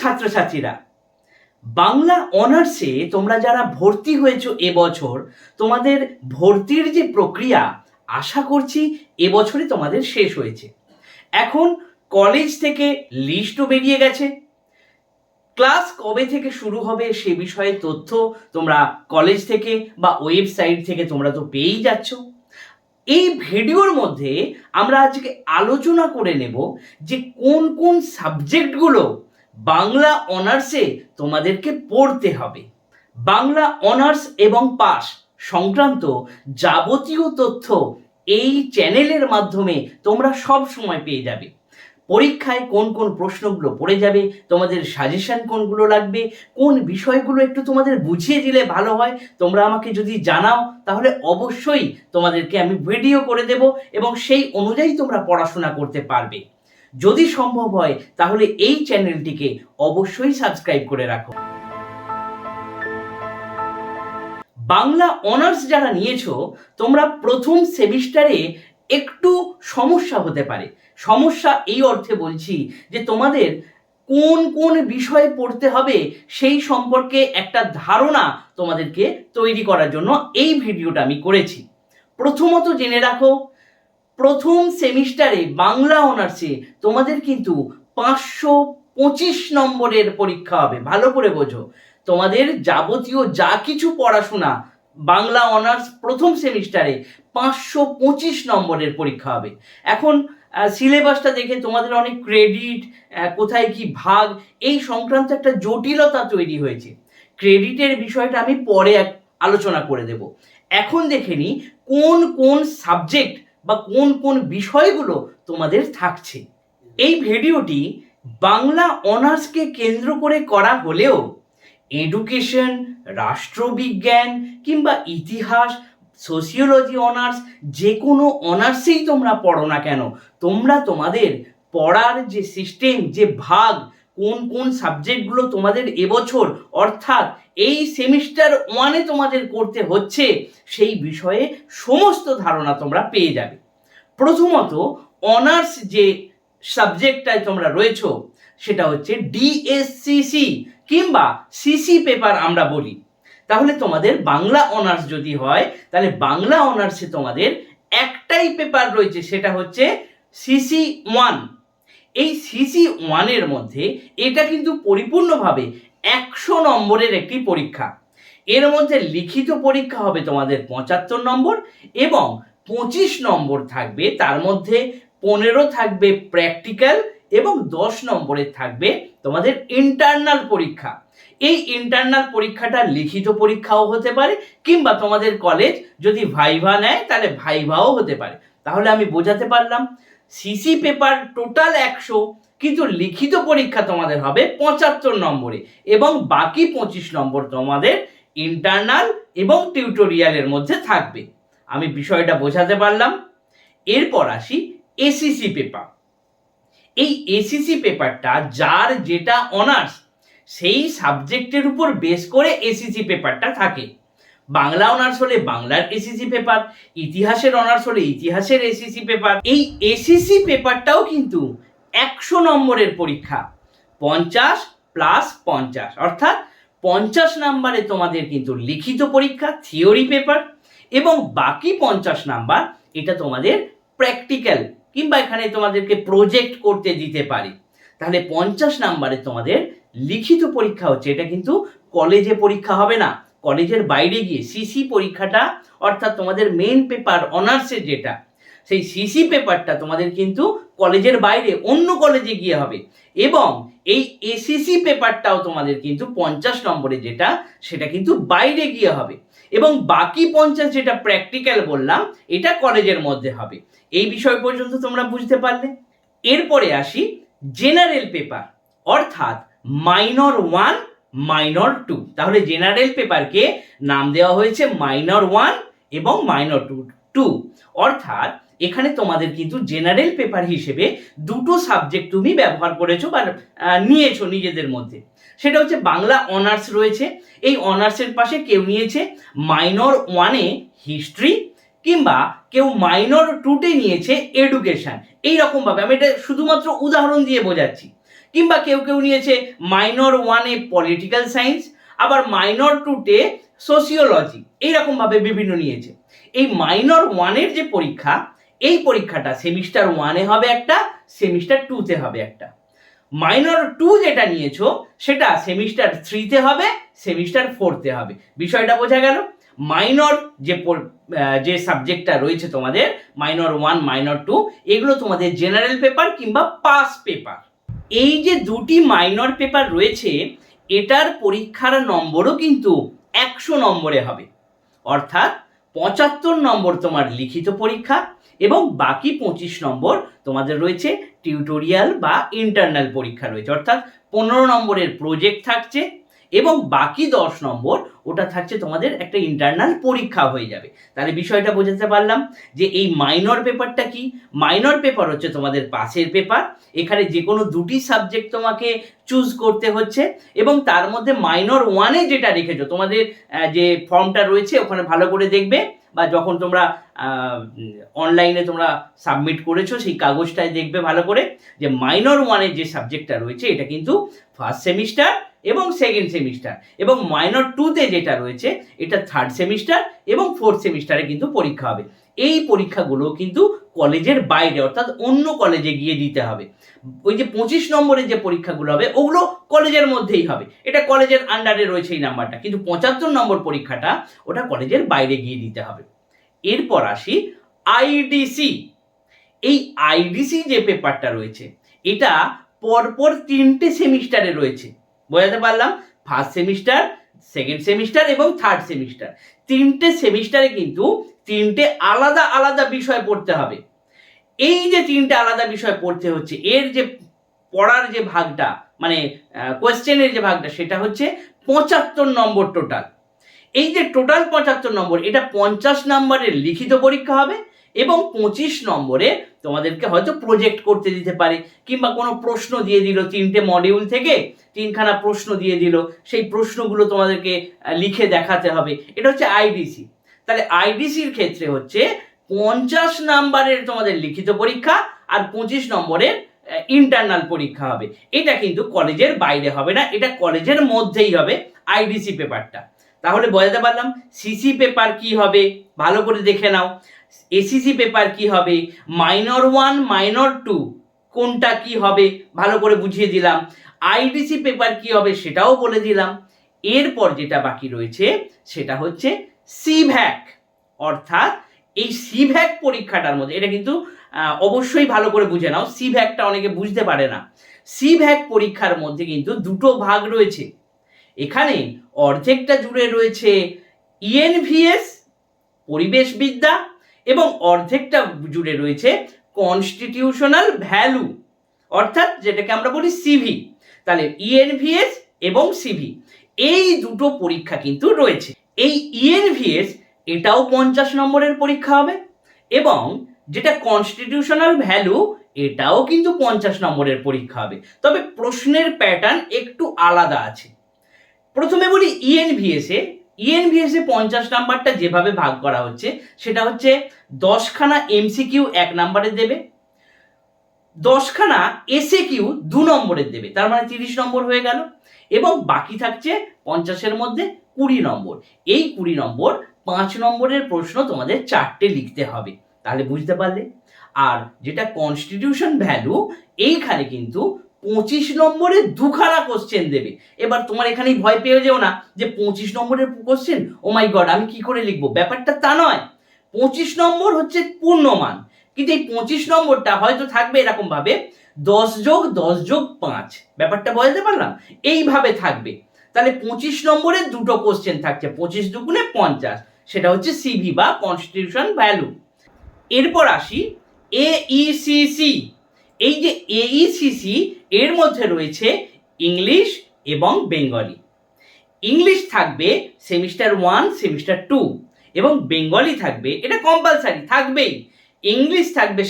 ছাত্রছাত্রীরা, বাংলা অনার্সে তোমরা যারা ভর্তি হয়েছো এবছর, তোমাদের ভর্তির যে প্রক্রিয়া, আশা করছি এবছরই তোমাদের শেষ হয়েছে। এখন কলেজ থেকে লিস্টও বেরিয়ে গেছে। ক্লাস কবে থেকে শুরু হবে সে বিষয়ে তথ্য তোমরা কলেজ থেকে বা ওয়েবসাইট থেকে তোমরা তো পেয়েই যাচ্ছ। এই ভিডিওর মধ্যে আমরা আজকে আলোচনা করে নেব যে কোন কোন সাবজেক্টগুলো বাংলা অনার্সে তোমাদেরকে পড়তে হবে। বাংলা অনার্স এবং পাস সংক্রান্ত যাবতীয় তথ্য এই চ্যানেলের মাধ্যমে তোমরা সব সময় পেয়ে যাবে। পরীক্ষায় কোন কোন প্রশ্নগুলো পড়ে যাবে, তোমাদের সাজেশন কোনগুলো লাগবে, কোন বিষয়গুলো একটু তোমাদের বুঝিয়ে দিলে ভালো হয়, তোমরা আমাকে যদি জানাও, তাহলে অবশ্যই তোমাদেরকে আমি ভিডিও করে দেব এবং সেই অনুযায়ী তোমরা পড়াশোনা করতে পারবে। যদি সম্ভব হয়, তাহলে এই চ্যানেলটিকে অবশ্যই সাবস্ক্রাইব করে রাখো। বাংলা অনার্স যারা নিয়েছো, তোমরা প্রথম সেমিস্টারে একটু সমস্যা হতে পারে। সমস্যা এই অর্থে বলছি যে তোমাদের কোন কোন বিষয়ে পড়তে হবে সেই সম্পর্কে একটা ধারণা তোমাদেরকে তৈরি করার জন্য এই ভিডিওটা আমি করেছি। প্রথমত জেনে রাখো প্রথম সেমিস্টারে বাংলা অনার্সে তোমাদের কিন্তু পাঁচশো পঁচিশ নম্বরের পরীক্ষা হবে। ভালো করে বোঝো। তোমাদের যাবতীয় যা কিছু পড়াশোনা বাংলা অনার্স প্রথম সেমিস্টারে পাঁচশো পঁচিশ নম্বরের পরীক্ষা হবে। এখন সিলেবাসটা দেখে তোমাদের অনেক ক্রেডিট কোথায় কি ভাগ, এই সংক্রান্ত একটা জটিলতা তৈরি হয়েছে। ক্রেডিটের বিষয়টা আমি পরে আলোচনা করে দেব। এখন দেখে নিই কোন কোন সাবজেক্ট বা কোন কোন বিষয়গুলো তোমাদের থাকছে। এই ভিডিওটি বাংলা অনার্সকে কেন্দ্র করে করা হলেও এডুকেশন, রাষ্ট্রবিজ্ঞান কিংবা ইতিহাস সোশিওলজি অনার্স যে কোনো অনার্সেই তোমরা পড়ো না কেন, তোমরা তোমাদের পড়ার যে সিস্টেম, যে ভাগ কোন কোন সাবজেক্টগুলো তোমাদের এবছর, অর্থাৎ এই সেমিস্টার ওয়ানে তোমাদের করতে হচ্ছে, সেই বিষয়ে সমস্ত ধারণা তোমরা পেয়ে যাবে। প্রথমত অনার্স যে সাবজেক্টটায় তোমরা রয়েছো, সেটা হচ্ছে ডিএসসিসি কিংবা সিসি পেপার আমরা বলি। তাহলে তোমাদের বাংলা অনার্স যদি হয়, তাহলে বাংলা অনার্সে তোমাদের একটাই পেপার রয়েছে, সেটা হচ্ছে সিসি ওয়ান এই সিসি ওয়ানের মধ্যে এটা কিন্তু পরিপূর্ণভাবে একশো নম্বরের একটি পরীক্ষা। এর মধ্যে লিখিত পরীক্ষা হবে তোমাদের পঁচাত্তর নম্বর এবং পঁচিশ নম্বর থাকবে, তার মধ্যে পনেরো থাকবে প্র্যাকটিক্যাল এবং দশ নম্বরের থাকবে তোমাদের ইন্টারনাল পরীক্ষা। এই ইন্টারনাল পরীক্ষাটা লিখিত পরীক্ষাও হতে পারে কিংবা তোমাদের কলেজ যদি ভাইভা নেয়, তাহলে ভাইভাও হতে পারে। তাহলে আমি বোঝাতে পারলাম। সিসি পেপার টোটাল একশো, কিন্তু লিখিত পরীক্ষা তোমাদের হবে পঁচাত্তর নম্বরে এবং বাকি পঁচিশ নম্বর তোমাদের ইন্টারনাল এবং টিউটোরিয়ালের মধ্যে থাকবে। আমি বিষয়টা বোঝাতে পারলাম। এরপর আসি এসিসি পেপার এই এসিসি পেপারটা যার যেটা অনার্স সেই সাবজেক্টের উপর বেস করে এসিসি পেপারটা থাকে। বাংলা অনার্স হলে বাংলার এসিসি পেপার ইতিহাসের অনার্স হলে ইতিহাসের এসিসি পেপার এই এসিসি পেপারটাও কিন্তু একশো নম্বরের পরীক্ষা। পঞ্চাশ প্লাস পঞ্চাশ। অর্থাৎ পঞ্চাশ নাম্বারে তোমাদের কিন্তু লিখিত পরীক্ষা থিওরি পেপার এবং বাকি পঞ্চাশ নাম্বার এটা তোমাদের প্র্যাকটিক্যাল কিংবা এখানে তোমাদেরকে প্রজেক্ট করতে দিতে পারে। তাহলে পঞ্চাশ নাম্বারে তোমাদের লিখিত পরীক্ষা হচ্ছে। এটা কিন্তু কলেজে পরীক্ষা হবে না। কলেজের বাইরে গিয়ে সিসি পরীক্ষাটা, অর্থাৎ তোমাদের মেন পেপার অনার্সের যেটা, সেই সিসি পেপারটা তোমাদের কিন্তু কলেজের বাইরে, অন্য কলেজে গিয়ে হবে। এবং এই এসিসি পেপারটাও তোমাদের কিন্তু পঞ্চাশ নম্বরে যেটা, সেটা কিন্তু বাইরে গিয়ে হবে। এবং বাকি পঞ্চাশ যেটা প্র্যাকটিক্যাল বললাম, এটা কলেজের মধ্যে হবে। এই বিষয় পর্যন্ত তোমরা বুঝতে পারলে। এরপরে আসি জেনারেল পেপার অর্থাৎ মাইনর ওয়ান মাইনর টু তাহলে জেনারেল পেপারকে নাম দেওয়া হয়েছে মাইনর ওয়ান এবং মাইনর টু টু অর্থাৎ এখানে তোমাদের কিন্তু জেনারেল পেপার হিসেবে দুটো সাবজেক্ট তুমি ব্যবহার করেছ বা নিয়েছো নিজেদের মধ্যে। সেটা হচ্ছে বাংলা অনার্স রয়েছে। এই অনার্সের পাশে কেউ নিয়েছে মাইনর ওয়ানে হিস্ট্রি কিংবা কেউ মাইনর টুতে নিয়েছে এডুকেশন এই রকমভাবে আমি এটা শুধুমাত্র উদাহরণ দিয়ে বোঝাচ্ছি। কিংবা কেউ কেউ নিয়েছে মাইনর ওয়ানে পলিটিক্যাল সায়েন্স আবার মাইনর টুতে সোসিওলজি এইরকমভাবে বিভিন্ন নিয়েছে। এই মাইনর ওয়ানের যে পরীক্ষা, এই পরীক্ষাটা সেমিস্টার ওয়ানে হবে একটা সেমিস্টার টুতে হবে একটা। মাইনর টু যেটা নিয়েছো, সেটা সেমিস্টার থ্রিতে হবে সেমিস্টার ফোরতে হবে। বিষয়টা বোঝা গেল? মাইনর যে যে সাবজেক্টটা রয়েছে তোমাদের মাইনর ওয়ান মাইনর টু এগুলো তোমাদের জেনারেল পেপার কিংবা পাস পেপার এই যে দুটি মাইনর পেপার রয়েছে, এটার পরীক্ষার নম্বরও কিন্তু একশো নম্বরে হবে। অর্থাৎ পঁচাত্তর নম্বর তোমার লিখিত পরীক্ষা এবং বাকি পঁচিশ নম্বর তোমাদের রয়েছে টিউটোরিয়াল বা ইন্টারনাল পরীক্ষা রয়েছে। অর্থাৎ পনেরো নম্বরের প্রজেক্ট থাকছে এবং বাকি দশ নম্বর, ওটা থাকছে তোমাদের একটা ইন্টারনাল পরীক্ষা হয়ে যাবে। তাহলে বিষয়টা বোঝাতে পারলাম যে এই মাইনর পেপারটা কি? মাইনর পেপার হচ্ছে তোমাদের পাশের পেপার এখানে যে কোনো দুটি সাবজেক্ট তোমাকে চুজ করতে হচ্ছে এবং তার মধ্যে মাইনর ওয়ানে যেটা রেখেছো, তোমাদের যে ফর্মটা রয়েছে, ওখানে ভালো করে দেখবে। বা যখন তোমরা অনলাইনে তোমরা সাবমিট করেছ, সেই কাগজটায় দেখবে ভালো করে যে মাইনর ওয়ানের যে সাবজেক্টটা রয়েছে, এটা কিন্তু ফার্স্ট সেমিস্টার এবং সেকেন্ড সেমিস্টার এবং মাইনর টুতে যেটা রয়েছে, এটা থার্ড সেমিস্টার এবং ফোর্থ সেমিস্টারে কিন্তু পরীক্ষা হবে। এই পরীক্ষাগুলো কিন্তু কলেজের বাইরে, অর্থাৎ অন্য কলেজে গিয়ে দিতে হবে। ওই যে পঁচিশ নম্বরের যে পরীক্ষাগুলো হবে, ওগুলো কলেজের মধ্যেই হবে। এটা কলেজের আন্ডারে রয়েছে এই নাম্বারটা কিন্তু পঁচাত্তর নম্বর পরীক্ষাটা, ওটা কলেজের বাইরে গিয়ে দিতে হবে। এরপর আসি আইডিসি এই আইডিসি যে পেপারটা রয়েছে, এটা পরপর তিনটে সেমিস্টারে রয়েছে। বোঝাতে পারলাম? ফার্স্ট সেমিস্টার সেকেন্ড সেমিস্টার এবং থার্ড সেমিস্টার তিনটে সেমিস্টারে কিন্তু তিনটে আলাদা আলাদা বিষয় পড়তে হবে। এই যে তিনটে আলাদা বিষয় পড়তে হচ্ছে, এর যে পড়ার যে ভাগটা মানে কোয়েশ্চেনের যে ভাগটা, সেটা হচ্ছে পঁচাত্তর নম্বর টোটাল। এই যে টোটাল পঁচাত্তর নম্বর, এটা পঞ্চাশ নম্বরের লিখিত পরীক্ষা হবে এবং পঁচিশ নম্বরে তোমাদেরকে হয়তো প্রজেক্ট করতে দিতে পারে, কিংবা কোনো প্রশ্ন দিয়ে দিল তিনটে মডিউল থেকে, তিনখানা প্রশ্ন দিয়ে দিল, সেই প্রশ্নগুলো তোমাদেরকে লিখে দেখাতে হবে। এটা হচ্ছে আইডিসি তাহলে আইডিসির ক্ষেত্রে হচ্ছে পঞ্চাশ নাম্বারের তোমাদের লিখিত পরীক্ষা আর পঁচিশ নম্বরের ইন্টারনাল পরীক্ষা হবে। এটা কিন্তু কলেজের বাইরে হবে না, এটা কলেজের মধ্যেই হবে আইডিসি পেপারটা তাহলে বোঝাতে পারলাম সিসি পেপার কি হবে, ভালো করে দেখে নাও। এসিসি পেপার কি হবে মাইনর ওয়ান মাইনর টু কোনটা কি হবে, ভালো করে বুঝিয়ে দিলাম। আইডিসি পেপার কি হবে সেটাও বলে দিলাম। এরপর যেটা বাকি রয়েছে, সেটা হচ্ছে সিভ্যাক অর্থাৎ এই সিভ্যাক পরীক্ষাটার মধ্যে, এটা কিন্তু অবশ্যই ভালো করে বুঝে নাও সিভ্যাকটা অনেকে বুঝতে পারে না। সিভ্যাক পরীক্ষার মধ্যে কিন্তু দুটো ভাগ রয়েছে। এখানে অর্ধেকটা জুড়ে রয়েছে ইএনভিএস পরিবেশবিদ্যা, এবং অর্ধেকটা জুড়ে রয়েছে কনস্টিটিউশনাল ভ্যালু অর্থাৎ যেটাকে আমরা বলি সিভি তাহলে ইএনভিএস এবং সিভি এই দুটো পরীক্ষা কিন্তু রয়েছে। এই ইএনভিএস এটাও পঞ্চাশ নম্বরের পরীক্ষা হবে এবং যেটা কনস্টিটিউশনাল ভ্যালু এটাও কিন্তু পঞ্চাশ নম্বরের পরীক্ষা হবে। তবে প্রশ্নের প্যাটার্ন একটু আলাদা আছে। প্রথমে বলি ইএনভিএস এ ইএনভিএস এ পঞ্চাশ নাম্বারটা যেভাবে ভাগ করা হচ্ছে, সেটা হচ্ছে দশখানা এমসিকিউ এক নাম্বারে দেবে, দশখানা এসএ কিউ দু নম্বরের দেবে, তার মানে তিরিশ নম্বর হয়ে গেল, এবং বাকি থাকছে পঞ্চাশের মধ্যে কুড়ি নম্বর। এই কুড়ি নম্বর পাঁচ নম্বরের প্রশ্ন তোমাদের চারটে লিখতে হবে। তাহলে বুঝতে পারলে? আর যেটা কনস্টিটিউশন ভ্যালু এইখানে কিন্তু পঁচিশ নম্বরে দুখানা কোশ্চেন দেবে। এবার তোমার এখানেই ভয় পেয়ে যেও না যে পঁচিশ নম্বরের কোশ্চেন ও মাই গড আমি কি করে লিখব? ব্যাপারটা তা নয়। পঁচিশ নম্বর হচ্ছে পূর্ণমান। কিন্তু এই পঁচিশ নম্বরটা হয়তো থাকবে এরকম ভাবে দশ যোগ দশ যোগ পাঁচ। ব্যাপারটা বোঝাতে পারলাম? এইভাবে থাকবে। তাহলে পঁচিশ নম্বরের দুটো কোশ্চেন থাকছে, পঁচিশ দুগুণে পঞ্চাশ। সেটা হচ্ছে সিভি বা কনস্টিটিউশন ভ্যালু এরপর আসি এইসিসি এই যে এইসিসি এর মধ্যে রয়েছে ইংলিশ এবং বেঙ্গলি। ইংলিশ থাকবে সেমিস্টার ওয়ান, সেমিস্টার টু এবং বেঙ্গলি থাকবে, এটা কম্পালসারি থাকবেই। ইংলিশ থাকবে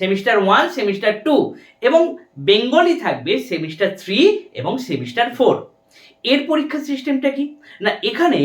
সেমিস্টার ওয়ান, সেমিস্টার টু এবং বেঙ্গলি থাকবে সেমিস্টার থ্রি এবং সেমিস্টার ফোর। এর পরীক্ষা সিস্টেমটা কি? না, এখানে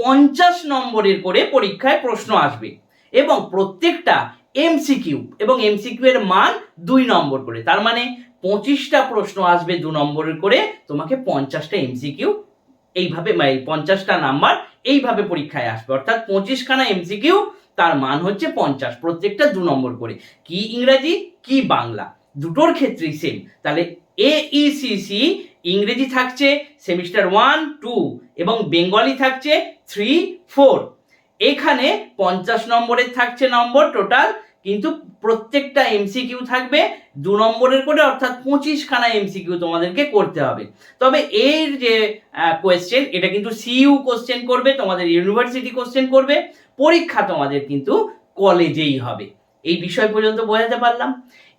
পঞ্চাশ নম্বরের করে পরীক্ষায় প্রশ্ন আসবে এবং প্রত্যেকটা এমসিকিউ এবং এমসিকিউ এর মান দুই নম্বর করে। তার মানে পঁচিশটা প্রশ্ন আসবে দু নম্বরের করে, তোমাকে পঞ্চাশটা এমসিকিউ এইভাবে মানে পঞ্চাশটা নাম্বার এইভাবে পরীক্ষায় আসবে। অর্থাৎ পঁচিশখানা এমসিকিউ তার মান হচ্ছে পঞ্চাশ, প্রত্যেকটা দু নম্বর করে। কি ইংরেজি, কি বাংলা, দুটোর ক্ষেত্রেই সেম তাহলে এ এইসিসি ইংরেজি থাকছে সেমিস্টার ওয়ান, টু এবং বেঙ্গলি থাকছে থ্রি, ফোর। এখানে পঞ্চাশ নম্বরের থাকছে নম্বর টোটাল, কিন্তু প্রত্যেকটা এমসিকিউ থাকবে দু নম্বরের করে, অর্থাৎ পঁচিশখানা এমসিকিউ তোমাদেরকে করতে হবে। তবে এর যে কোয়েশ্চেন এটা কিন্তু সিইউ কোশ্চেন করবে, তোমাদের ইউনিভার্সিটি কোশ্চেন করবে, পরীক্ষা তোমাদের কিন্তু কলেজেই হবে। এই বিষয় পর্যন্ত বোঝাতে পারলাম।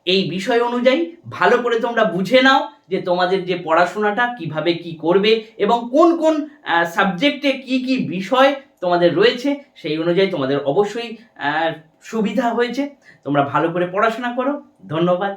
এই বিষয় অনুযায়ী ভালো করে তোমরা বুঝে নাও যে তোমাদের যে পড়াশোনাটা কীভাবে কি করবে এবং কোন কোন সাবজেক্টে কি কি বিষয় তোমাদের রয়েছে সেই অনুযায়ী তোমাদের অবশ্যই সুবিধা হয়েছে। তোমরা ভালো করে পড়াশোনা করো। ধন্যবাদ।